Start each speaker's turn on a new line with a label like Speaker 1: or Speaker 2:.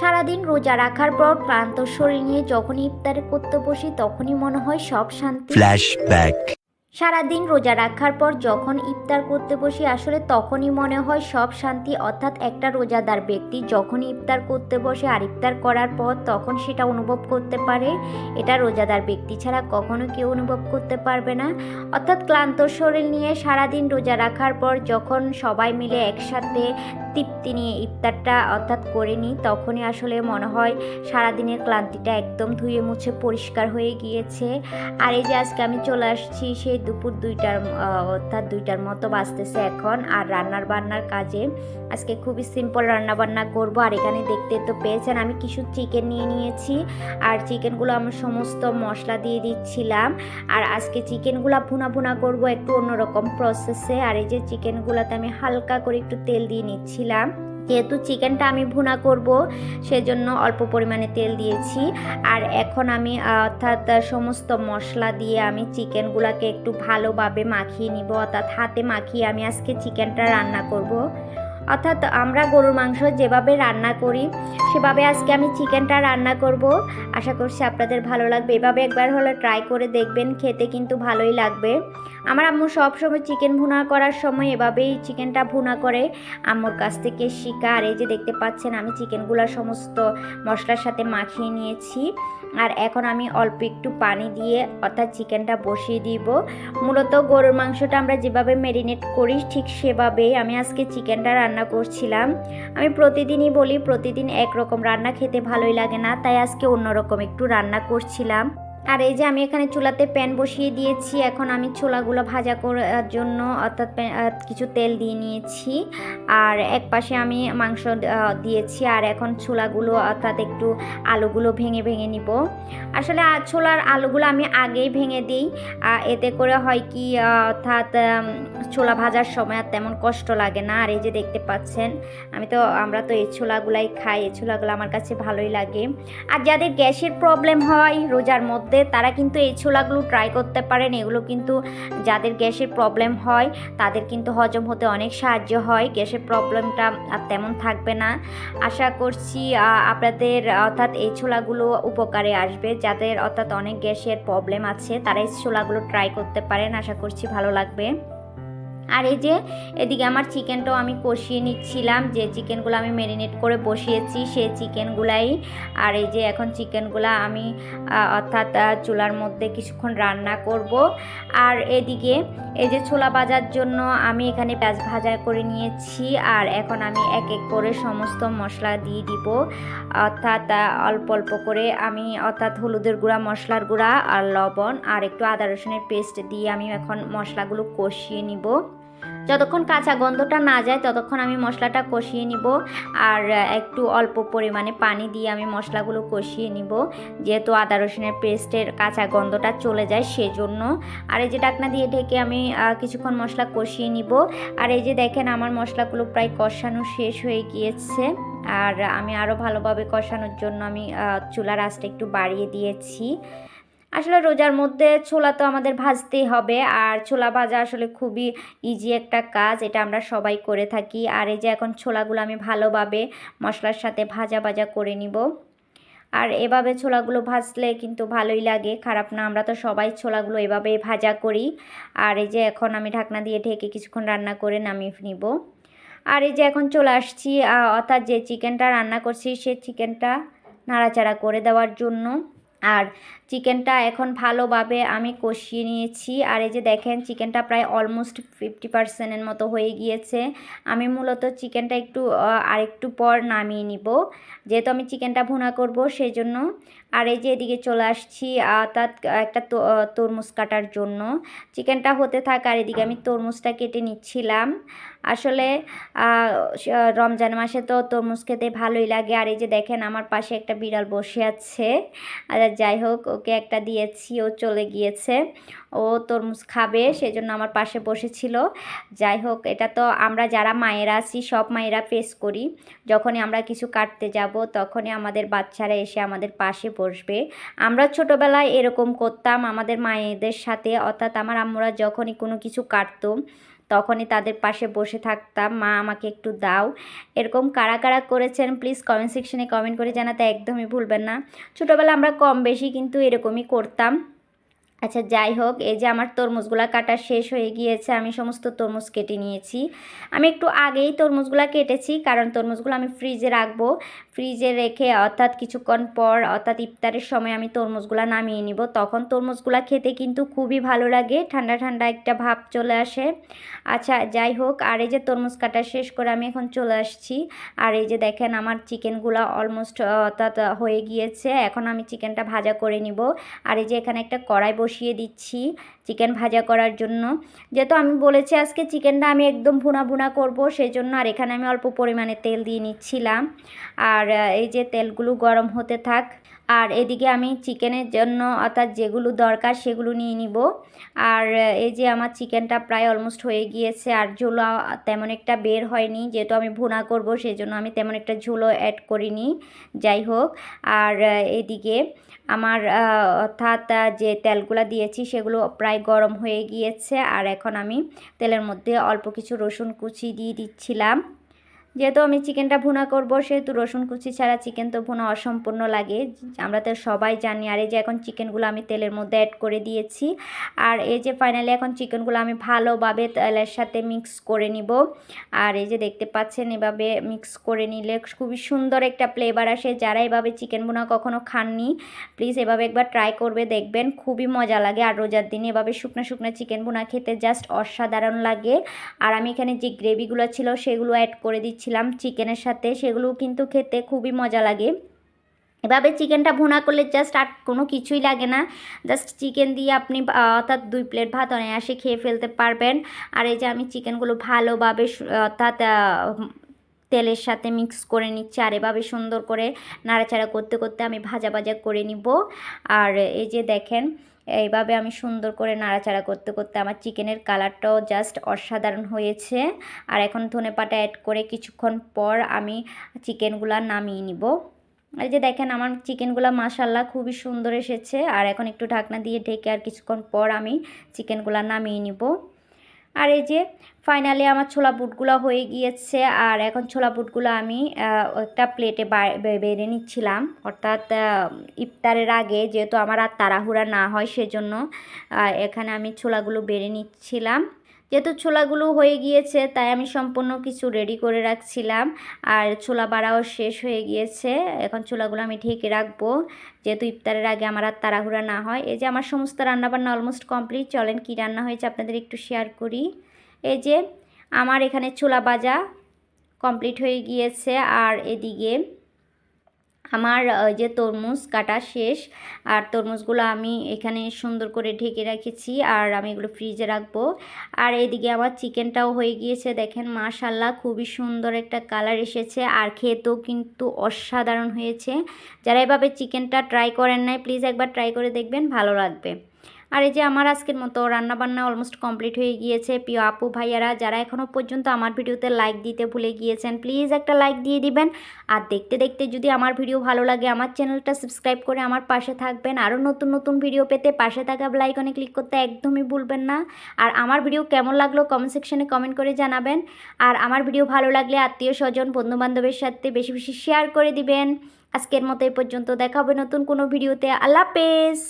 Speaker 1: সারাদিন রোজা রাখার পর ক্লান্ত শরীর নিয়ে যখনই ইফতার করতে বসি তখনই মনে হয় সব শান্তি।
Speaker 2: Flashback.
Speaker 1: সারাদিন রোজা রাখার পর যখন ইফতার করতে বসি আসলে তখনই মনে হয় সব শান্তি। অর্থাৎ একটা রোজাদার ব্যক্তি যখন ইফতার করতে বসে আর ইফতার করার পর তখন সেটা অনুভব করতে পারে। এটা রোজাদার ব্যক্তি ছাড়া কখনো কেউ অনুভব করতে পারবে না। অর্থাৎ ক্লান্ত শরীর নিয়ে সারাদিন রোজা রাখার পর যখন সবাই মিলে একসাথে তৃপ্তি নিয়ে ইফতারটা অর্থাৎ করে নিই, তখনই আসলে মনে হয় সারাদিনের ক্লান্তিটা একদম ধুয়ে মুছে পরিষ্কার হয়ে গিয়েছে। আর এই যে আজকে আমি চলে আসছি সেই দুপুর দুইটার অর্থাৎ দুইটার মতো বাজতেছে এখন। আর রান্নার বান্নার কাজে আজকে খুবই সিম্পল রান্না বান্না করব। আর এখানে দেখতে তো পেয়েছেন আমি কিছু চিকেন নিয়ে নিয়েছি। আর চিকেনগুলো আমি সমস্ত মশলা দিয়ে দিচ্ছিলাম। আর আজকে চিকেনগুলো ভুনা ভুনা করব একটু অন্যরকম প্রসেসে আর এই যে চিকেনগুলোতে আমি হালকা করে একটু তেল দিয়ে নিচ্ছিলাম যেহেতু চিকেনটা আমি ভুনা করব, সেজন্য অল্প পরিমাণে তেল দিয়েছি। আর এখন আমি অর্থাৎ সমস্ত মশলা দিয়ে আমি চিকেনগুলোকে একটু ভালোভাবে মাখিয়ে নিব। অর্থাৎ হাতে মাখিয়ে আমি আজকে চিকেনটা রান্না করব। অর্থাৎ আমরা গরুর মাংস যেভাবে রান্না করি, সেভাবে আজকে আমি চিকেনটা রান্না করব। আশা করছি আপনাদের ভালো লাগবে। এভাবে একবার হলে ট্রাই করে দেখবেন, খেতে কিন্তু ভালোই লাগবে। আমার আম্মু সবসময় চিকেন ভুনা করার সময় এভাবেই চিকেনটা ভুনা করে। আম্মুর কাছ থেকে শিকা আর এই যে দেখতে পাচ্ছেন আমি চিকেনগুলো সমস্ত মশলার সাথে মাখিয়ে নিয়েছি। আর এখন আমি অল্প একটু পানি দিয়ে অর্থাৎ চিকেনটা বসিয়ে দিব। মূলত গরুর মাংসটা আমরা যেভাবে ম্যারিনেট করি, ঠিক সেভাবেই আমি আজকে চিকেনটা রান্না করছিলাম। আমি প্রতিদিনই বলি, প্রতিদিন একরকম রান্না খেতে ভালোই লাগে না, তাই আজকে অন্যরকম একটু রান্না করছিলাম। আর এই যে আমি এখানে চুলাতে প্যান বসিয়ে দিয়েছি, এখন আমি ছোলাগুলো ভাজা করার জন্য অর্থাৎ কিছু তেল দিয়ে নিয়েছি। আর এক পাশে আমি মাংস দিয়েছি, আর এখন ছোলাগুলো অর্থাৎ একটু আলুগুলো ভেঙে ভেঙে নিব। আসলে ছোলার আলুগুলো আমি আগেই ভেঙে দিই। এতে করে হয় কি অর্থাৎ ছোলা ভাজার সময় আর তেমন কষ্ট লাগে না। আর এই যে দেখতে পাচ্ছেন, আমি তো, আমরা তো এই ছোলাগুলাই খাই, এই ছোলাগুলো আমার কাছে ভালোই লাগে। আর যাদের গ্যাসের প্রবলেম হয় রোজার মধ্যে, তারা কিন্তু এই ছোলাগুলো ট্রাই করতে পারেন। এগুলো কিন্তু যাদের গ্যাসের প্রবলেম হয়, তাদের কিন্তু হজম হতে অনেক সাহায্য হয়। গ্যাসের প্রবলেমটা আর তেমন থাকবে না। আশা করছি আপনাদের, অর্থাৎ এই ছোলাগুলো উপকারে আসবে। যাদের অর্থাৎ অনেক গ্যাসের প্রবলেম আছে, তারা এই ছোলাগুলো ট্রাই করতে পারেন। আশা করছি ভালো লাগবে। আর এই যে এদিকে আমার চিকেনটাও আমি কষিয়ে নিচ্ছিলাম। যে চিকেনগুলো আমি ম্যারিনেট করে বসিয়েছি সেই চিকেনগুলাই। আর এই যে এখন চিকেনগুলো আমি অর্থাৎ চুলার মধ্যে কিছুক্ষণ রান্না করব। আর এদিকে এই যে ছোলা ভাজার জন্য আমি এখানে পেঁয়াজ ভাজা করে নিয়েছি। আর এখন আমি এক এক করে সমস্ত মশলা দিয়ে দিব। অর্থাৎ অল্প অল্প করে আমি, অর্থাৎ হলুদের গুঁড়া, মশলার গুঁড়া আর লবণ আর একটু আদা রসুনের পেস্ট দিয়ে আমি এখন মশলাগুলো কষিয়ে নিব। যতক্ষণ কাঁচা গন্ধটা না যায়, ততক্ষণ আমি মশলাটা কষিয়ে নিব আর একটু অল্প পরিমাণে পানি দিয়ে আমি মশলাগুলো কষিয়ে নিব। যেহেতু আদা রসুনের পেস্টের কাঁচা গন্ধটা চলে যায় সেজন্য। আর এই যে ডাকনা দিয়ে ঢেকে আমি কিছুক্ষণ মশলা কষিয়ে নিব। আর এই যে দেখেন আমার মশলাগুলো প্রায় কষানো শেষ হয়ে গিয়েছে। আর আমি আরও ভালোভাবে কষানোর জন্য আমি চুলার আঁচটা একটু বাড়িয়ে দিয়েছি। আসলে রোজার মধ্যে ছোলা তো আমাদের ভাজতেই হবে, আর ছোলা ভাজা আসলে খুবই ইজি একটা কাজ, এটা আমরা সবাই করে থাকি। আর এই যে এখন ছোলাগুলো আমি ভালোভাবে মশলার সাথে ভাজা ভাজা করে নিব। আর এভাবে ছোলাগুলো ভাজলে কিন্তু ভালোই লাগে, খারাপ না, আমরা তো সবাই ছোলাগুলো এভাবেই ভাজা করি। আর এই যে এখন আমি ঢাকনা দিয়ে ঢেকে কিছুক্ষণ রান্না করে নামিয়ে নিব। আর এই যে এখন চলে আসছি অর্থাৎ যে চিকেনটা রান্না করছি, সে চিকেনটা নাড়াচাড়া করে দেওয়ার জন্য। আর চিকেনটা এখন ভালোভাবে আমি কষিয়ে নিয়েছি। আর এই যে দেখেন, চিকেনটা প্রায় অলমোস্ট ফিফটি পার্সেন্টের মতো হয়ে গিয়েছে। আমি মূলত চিকেনটা একটু আরেকটু পর নামিয়ে নিব। যেহেতু আমি চিকেনটা ভুনা করব সেই জন্য আর এই যে এদিকে চলে আসছি অর্থাৎ একটা তরমুজ কাটার জন্য। চিকেনটা হতে থাক আর এদিকে আমি তরমুজটা কেটে নিচ্ছিলাম। আসলে রমজান মাসে তো তরমুজ খেতে ভালোই লাগে। আর এই যে দেখেন, আমার পাশে একটা বিড়াল বসে আছে। আর যাই হোক, ওকে একটা দিয়েছি, ও চলে গিয়েছে। ও তরমুজ খাবে সেই জন্য আমার পাশে বসেছিল। যাই হোক, এটা তো আমরা যারা মায়েরা আছি, সব মায়েরা ফেস করি। যখনই আমরা কিছু কাটতে যাব, তখনই আমাদের বাচ্চারা এসে আমাদের পাশে বসবে। আমরা ছোটোবেলায় এরকম করতাম আমাদের মায়েদের সাথে, অর্থাৎ আমার আম্মুরা যখনই কোনো কিছু কাটতো, তখনই তাদের পাশে বসে থাকতাম, মা, আমাকে একটু দাও। এরকম কারা কারা করেছেন প্লিজ কমেন্ট সেকশনে কমেন্ট করে জানাতে একদমই ভুলবেন না। ছোটোবেলা আমরা কম বেশি কিন্তু এরকমই করতাম। আচ্ছা যাই হোক, এই যে আমার তরমুজগুলা কাটা শেষ হয়ে গিয়েছে, আমি সমস্ত তরমুজ কেটে নিয়েছি। আমি একটু আগেই তরমুজগুলা কেটেছি, কারণ তরমুজগুলো আমি ফ্রিজে রাখব। ফ্রিজে রেখে অর্থাৎ কিছুক্ষণ পর, অর্থাৎ ইফতারের সময় আমি তরমুজগুলা নামিয়ে নিব। তখন তরমুজগুলা খেতে কিন্তু খুবই ভালো লাগে, ঠান্ডা ঠান্ডা একটা ভাব চলে আসে। আচ্ছা যাই হোক, আর এই যে তরমুজ কাটা শেষ করে আমি এখন চলে আসছি। আর এই যে দেখেন, আমার চিকেনগুলো অলমোস্ট অর্থাৎ হয়ে গিয়েছে। এখন আমি চিকেনটা ভাজা করে নিব। আর এই যে এখানে একটা কড়াই বসিয়ে দিচ্ছি। চিকেন ভাজা করার জন্য। যেহেতু আমি বলেছি আজকে চিকেনটা আমি একদম ভুনা ভুনা করব সেই জন্য আর এখানে আমি অল্প পরিমাণে তেল দিয়ে নিচ্ছিলাম। আর এই যে তেলগুলো গরম হতে থাক আর এদিকে আমি চিকেনের জন্য অর্থাৎ যেগুলো দরকার সেগুলো নিয়ে নিব। আর এই যে আমার চিকেনটা প্রায় অলমোস্ট হয়ে গিয়েছে আর ঝোলো তেমন একটা বের হয়নি, যেহেতু আমি ভুনা করব সেই জন্য আমি তেমন একটা ঝোলো অ্যাড করিনি। যাই হোক, আর এদিকে আমার অর্থাৎ যে তেলগুলো দিয়েছি সেগুলো প্রায় গরম হয়ে গিয়েছে। আর এখন আমি তেলের মধ্যে অল্প কিছু রসুন কুচি দিয়ে দিচ্ছিলাম। যেহেতু আমি চিকেনটা ভুনা করব, সেহেতু রসুন কুচি ছাড়া চিকেন তো ভুনা অসম্পূর্ণ লাগে। আমরা তো সবাই জানি, আর এই যে এখন চিকেনগুলো আমি তেলের মধ্যে অ্যাড করে দিয়েছি, আর এই যে ফাইনালি এখন চিকেনগুলো আমি ভালোভাবে তেলের সাথে মিক্স করে নিব। আর এই যে দেখতে পাচ্ছেন, এভাবে মিক্স করে নিলে খুবই সুন্দর একটা ফ্লেভার আসে। যারা এভাবে চিকেন ভুনা কখনো খাননি প্লিজ এভাবে একবার ট্রাই করবে, দেখবেন খুবই মজা লাগে। আর রোজার দিনে এভাবে শুকনো শুকনো চিকেন ভুনা খেতে জাস্ট অসাধারণ লাগে। আর আমি এখানে যে গ্রেভিগুলো ছিল, সেগুলো অ্যাড করে দিচ্ছিলাম চিকেনের সাথে সেগুলো কিন্তু খেতে খুবই মজা লাগে। এভাবে চিকেনটা ভুনা করলে জাস্ট আর কোনো কিছুই লাগে না। জাস্ট চিকেন দিয়ে আপনি অর্থাৎ দুই প্লেট ভাত অনায়াসে খেয়ে ফেলতে পারবেন। আর এই যে আমি চিকেনগুলো ভালোভাবে অর্থাৎ তেলের সাথে মিক্স করে নিচ্ছি আর এভাবে সুন্দর করে নাড়াচাড়া করতে করতে আমি ভাজা ভাজা করে নিব। আর এই যে দেখেন এইভাবে আমি সুন্দর করে নাড়াচাড়া করতে করতে আমার চিকেনের কালারটাও জাস্ট অসাধারণ হয়েছে। আর এখন ধনে পাতা অ্যাড করে কিছুক্ষণ পর আমি চিকেনগুলা নামিয়ে নিব। আর যে দেখেন আমার চিকেনগুলো মাশাল্লাহ খুবই সুন্দর এসেছে। আর এখন একটু ঢাকনা দিয়ে ঢেকে আর কিছুক্ষণ পর আমি চিকেনগুলো নামিয়ে নিব। আর এই যে ফাইনালি আমার ছোলা বুটগুলো হয়ে গিয়েছে, আর এখন ছোলা বুটগুলো আমি একটা প্লেটে বেড়ে নিচ্ছিলাম। অর্থাৎ ইফতারের আগে যেহেতু আমার আর তাড়াহুড়া না হয়, সেজন্য এখানে আমি ছোলাগুলো বেড়ে নিচ্ছিলাম। যেহেতু ছোলাগুলো হয়ে গিয়েছে, তাই আমি সম্পূর্ণ কিছু রেডি করে রাখছিলাম। আর ছোলা বাড়াও শেষ হয়ে গিয়েছে। এখন ছোলাগুলো আমি ঢেকে রাখব। যেহেতু ইফতারের আগে আমার আর তাড়াহুড়া না হয়। এই যে আমার সমস্ত রান্নাবান্না অলমোস্ট কমপ্লিট চলেন কী রান্না হয়েছে আপনাদের একটু শেয়ার করি। এই যে আমার এখানে ছোলা ভাজা কমপ্লিট হয়ে গিয়েছে। আর এদিকে আমার যে তরমুজ কাটা শেষ, আর তরমুজগুলো আমি এখানে সুন্দর করে ঢেকে রেখেছি, আর আমি এগুলো ফ্রিজে রাখব। আর এদিকে আমার চিকেনটাও হয়ে গিয়েছে, দেখেন মাশাল্লাহ খুবই সুন্দর একটা কালার এসেছে, আর খেতেও কিন্তু অসাধারণ হয়েছে। যারা এভাবে চিকেনটা ট্রাই করেন নাই প্লিজ একবার ট্রাই করে দেখবেন, ভালো লাগবে। আর এই যে আমার আজকের মতো রান্নাবান্না অলমোস্ট কমপ্লিট হয়ে গিয়েছে। প্রিয় আপু, ভাইয়ারা, যারা এখনও পর্যন্ত আমার ভিডিওতে লাইক দিতে ভুলে গিয়েছেন প্লিজ একটা লাইক দিয়ে দিবেন। আর দেখতে দেখতে যদি আমার ভিডিও ভালো লাগে, আমার চ্যানেলটা সাবস্ক্রাইব করে আমার পাশে থাকবেন। আরও নতুন নতুন ভিডিও পেতে পাশে থাকা লাইকনে ক্লিক করতে একদমই ভুলবেন না। আর আমার ভিডিও কেমন লাগল কমেন্ট সেকশনে কমেন্ট করে জানাবেন। আর আমার ভিডিও ভালো লাগলে আত্মীয় স্বজন, বন্ধুবান্ধবের সাথে বেশি বেশি শেয়ার করে দিবেন। আজকের মতো এই পর্যন্ত দেখা হবে নতুন কোনো ভিডিওতে আল্লাহ হাফেজ!